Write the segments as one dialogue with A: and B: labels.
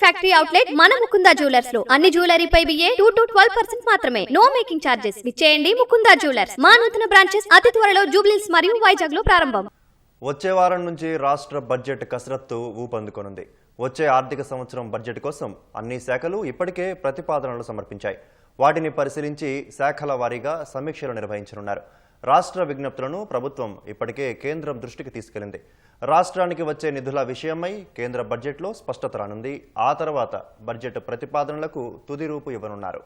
A: Factory outlet మన ముకుందా జ్యువెలర్స్లో. అన్ని జ్యువెలరీపై VA two to twelve percent మాత్రమే. No making charges. చేయండి ముకుందా జ్యువెలర్స్. మా నూతన బ్రాంచెస్ అతి త్వరలో జూబ్లీస్ మరియు వైజాగ్లో ప్రారంభం.
B: వచ్చే వారం నుంచి రాష్ట్ర బడ్జెట్ కసరత్తు ఊపందుకోనుంది. వచ్చే ఆర్థిక సంవత్సరం బడ్జెట్ కోసం అన్ని శాఖలు ఇప్పటికే ప్రతిపాదనలు సమర్పించాయి. వాటిని పరిశీలించి శాఖల వారీగా సమీక్షలు నిర్వహించనున్నారు. రాష్ట్ర విజ్ఞప్తులను ప్రభుత్వం ఇప్పటికే కేంద్రం దృష్టికి తీసుకెళ్ళింది రాష్ట్రానికి వచ్చే నిధుల విషయమై కేంద్ర బడ్జెట్లో స్పష్టత రానుంది. ఆ తర్వాత బడ్జెట్ ప్రతిపాదనలకు తుది రూపు ఇవ్వనున్నారు.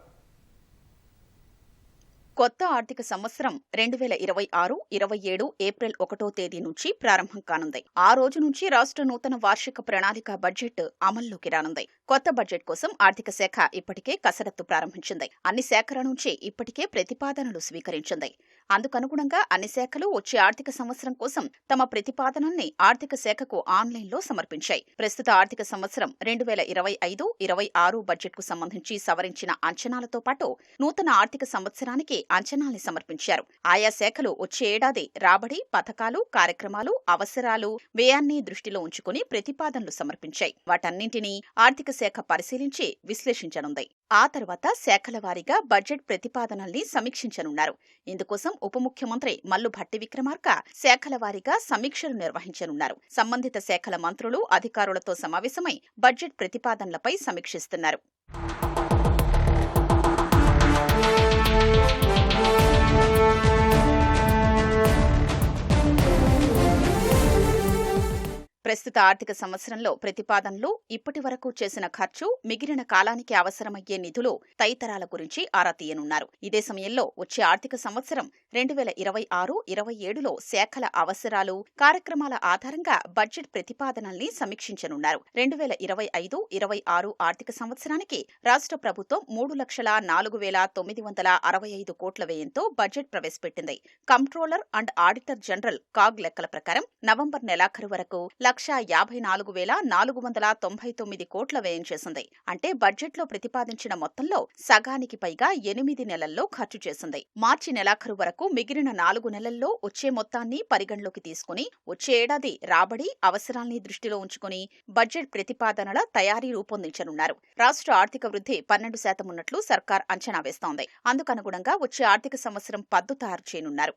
C: కొత్త ఆర్థిక సంవత్సరం రెండు వేల ఇరవై ఆరు ఇరవై ఏడు ఏప్రిల్ ఒకటో తేదీ నుంచి ప్రారంభం కానుంది. ఆ రోజు నుంచి రాష్ట్ర నూతన వార్షిక ప్రణాళిక బడ్జెట్ అమల్లోకి రానుంది. కొత్త బడ్జెట్ కోసం ఆర్థిక శాఖ ఇప్పటికే కసరత్తు ప్రారంభించింది. అన్ని శాఖల నుంచి ఇప్పటికే ప్రతిపాదనలు స్వీకరించింది. అందుకనుగుణంగా అన్ని శాఖలు వచ్చే ఆర్థిక సంవత్సరం కోసం తమ ప్రతిపాదనల్ని ఆర్థిక శాఖకు ఆన్లైన్లో సమర్పించాయి. ప్రస్తుత ఆర్థిక సంవత్సరం రెండు వేల ఇరవై ఐదు ఇరవై ఆరు బడ్జెట్కు సంబంధించి సవరించిన అంచనాలతో పాటు నూతన ఆర్థిక సంవత్సరానికి అంచనాల్ని సమర్పించారు. ఆయా శాఖలు వచ్చే ఏడాది రాబడి పథకాలు కార్యక్రమాలు అవసరాలు వ్యయాన్ని దృష్టిలో ఉంచుకుని ప్రతిపాదనలు సమర్పించాయి. వాటన్నింటినీ ఆర్థిక శాఖ పరిశీలించి విశ్లేషించనుంది. ఆ తర్వాత శాఖల వారీగా బడ్జెట్ ప్రతిపాదనల్ని సమీక్షించనున్నారు. ఇందుకోసం ఉప ముఖ్యమంత్రి మల్లు భట్టి విక్రమార్క శాఖల వారీగా సమీక్షలు నిర్వహించనున్నారు. సంబంధిత శాఖల మంత్రులు అధికారులతో సమావేశమై బడ్జెట్ ప్రతిపాదనలపై సమీక్షిస్తున్నారు. ప్రస్తుత ఆర్థిక సంవత్సరంలో ప్రతిపాదనలు ఇప్పటి వరకు చేసిన ఖర్చు మిగిలిన కాలానికి అవసరమయ్యే నిధులు తదితరాల గురించి ఆరా తీయనున్నారు. ఇదే సమయంలో వచ్చే ఆర్థిక సంవత్సరం రెండు వేల ఇరవై ఆరు ఇరవై ఏడులో శాఖల అవసరాలు కార్యక్రమాల ఆధారంగా బడ్జెట్ ప్రతిపాదనల్ని సమీక్షించనున్నారు. రెండు వేల ఇరవై ఐదు ఇరవై ఆరు ఆర్థిక సంవత్సరానికి రాష్ట్ర ప్రభుత్వం మూడు లక్షల నాలుగు వేల తొమ్మిది వందల అరవై ఐదు కోట్ల వ్యయంతో బడ్జెట్ ప్రవేశపెట్టింది. Comptroller and auditor general CAG లెక్కల ప్రకారం నవంబర్ నెలాఖరు వరకు లక్ష యాభై నాలుగు వేల నాలుగు వందల తొంభై తొమ్మిది కోట్ల వ్యయం చేసింది. అంటే బడ్జెట్లో ప్రతిపాదించిన మొత్తంలో సగానికి పైగా ఎనిమిది నెలల్లో ఖర్చు చేసింది. మార్చి నెలాఖరు వరకు మిగిలిన నాలుగు నెలల్లో వచ్చే మొత్తాన్ని పరిగణలోకి తీసుకుని వచ్చే ఏడాది రాబడి అవసరాల్ని దృష్టిలో ఉంచుకుని బడ్జెట్ ప్రతిపాదనల తయారీ రూపొందించనున్నారు. రాష్ట్ర ఆర్థిక వృద్ధి పన్నెండు శాతం ఉన్నట్లు సర్కార్ అంచనా వేస్తోంది. అందుకనుగుణంగా వచ్చే ఆర్థిక సంవత్సరం పద్దు తయారు చేయనున్నారు.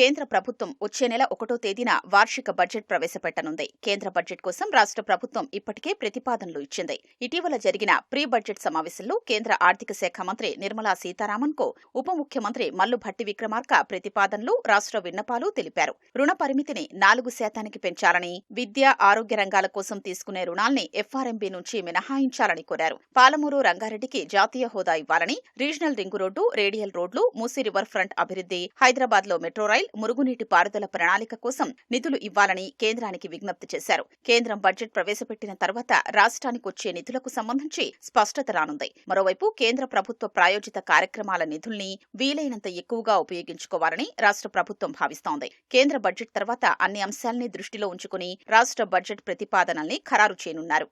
C: కేంద్ర ప్రభుత్వం వచ్చే నెల ఒకటో తేదీన వార్షిక బడ్జెట్ ప్రవేశపెట్టనుంది. కేంద్ర బడ్జెట్ కోసం రాష్ట్ర ప్రభుత్వం ఇప్పటికే ప్రతిపాదనలు ఇచ్చింది. ఇటీవల జరిగిన ప్రీ బడ్జెట్ సమావేశంలో కేంద్ర ఆర్థిక శాఖ మంత్రి నిర్మలా సీతారామన్కు ఉప ముఖ్యమంత్రి మల్లు భట్టి విక్రమార్క ప్రతిపాదనలు రాష్ట్ర విన్నపాలు తెలిపారు. రుణ పరిమితిని నాలుగు శాతానికి పెంచాలని విద్య ఆరోగ్య రంగాల కోసం తీసుకునే రుణాల్ని ఎఫ్ఆర్ఎంబీ నుంచి మినహాయించాలని కోరారు. పాలమూరు రంగారెడ్డికి జాతీయ హోదా ఇవ్వాలని రీజనల్ రింగు రోడ్డు రేడియల్ రోడ్లు మూసీ రివర్ ఫ్రంట్ అభివృద్ధి హైదరాబాద్లో మెట్రో రైల్ మురుగునీటి పారుదల ప్రణాళిక కోసం నిధులు ఇవ్వాలని కేంద్రానికి విజ్ఞప్తి చేశారు. కేంద్రం బడ్జెట్ ప్రవేశపెట్టిన తర్వాత రాష్ట్రానికి వచ్చే నిధులకు సంబంధించి స్పష్టత రానుంది. మరోవైపు కేంద్ర ప్రభుత్వ ప్రాయోజిత కార్యక్రమాల నిధుల్ని వీలైనంత ఎక్కువగా ఉపయోగించుకోవాలని రాష్ట్ర ప్రభుత్వం భావిస్తోంది. కేంద్ర బడ్జెట్ తర్వాత అన్ని అంశాల్ని దృష్టిలో ఉంచుకుని రాష్ట్ర బడ్జెట్ ప్రతిపాదనల్ని ఖరారు చేయనున్నారు.